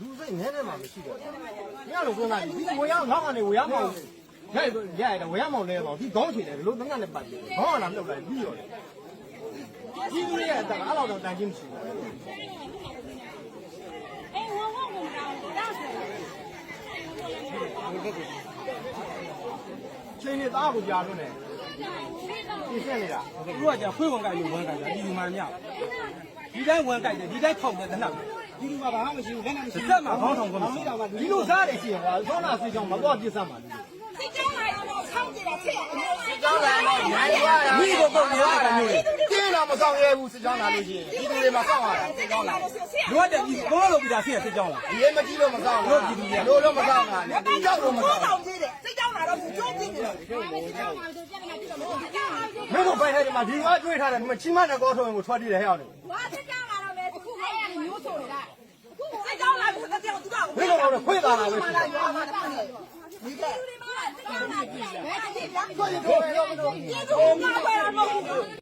လူစိတ်ငဲနေမှာမရှိတော့ဘူးညလုံးသွန်းလိုက်ဒီဝေရောက်နောက်ကနေဝေရောက်မအောင်ညရရရဝေရောက်မအောင်လဲတော့ဒီခေါင်းချင်တယ်လို့ငငနဲ့ပတ်ပြီးခေါင်းကလာမြုပ်လိုက်ပြီးရောလေဒီလူရဲ့အတန်အဲ့လောက်တော့တန်ချင်းမရှိဘူးအေးဝေါဝေါမတော်တာဆိုချင်းနေသားကိုကြာလွန်းတယ်ပြည့်စက်နေတာသူကကြာဖွေးဝန်ကြိုက်လို့ဝန်ကြိုက်တာဒီလူမှန်မြောက်ဒီတိုင်းဝန်ကြိုက်တယ်ဒီတိုင်းထောက်တယ်တနက် ဒီလူကဘာမှမရှိဘူးလက်နဲ့မရှိဘူးတက်မှာခေါင်းဆောင်ကမရှိဘူးဒီလူစားတယ်ရှင်ဟောဆောနာစီကြောင့်မတော့ပြစ်စမ်းပါဘူးစစ်ကြောင်းလာတော့ဆောင်းကြည့်တာချက်စစ်ကြောင်းလာတော့နိုင်ရတာမိကိုပုတ်နေရတာမျိုးတင်းတော့မဆောင်ရဲဘူးစစ်ကြောင်းလာလို့ရှိရင်ဒီလူတွေမဆောင်ရတာစစ်ကြောင်းလာလူကတည်းကဘောလုံးပြီးတာဆင်းရစစ်ကြောင်းလာအရေးမကြီးလို့မဆောင်ဘူးလူကြီးလူတော့မဆောင်တာလေဒီကြောက်လို့မဆောင်ဘူးစစ်ကြောင်းလာတော့သူကြိုးပြနေတယ်မင်းတို့ဘယ်ဟဲ့ဒီမှာဒီကတွေးထားတယ်ဒီမှာချင်းမနဲ့ကောထုံးကိုထွက်ကြည့်တယ်ဟဲ့အောင်လေဘာစစ်ကြောင်းလာတော့မယ်ခုကမျိုးစုံ တော့ခွေလာတာပဲဒီကဘယ်ကြည့်ရလဲဘယ်ကြည့်ရလဲဘယ်ကြည့်ရလဲ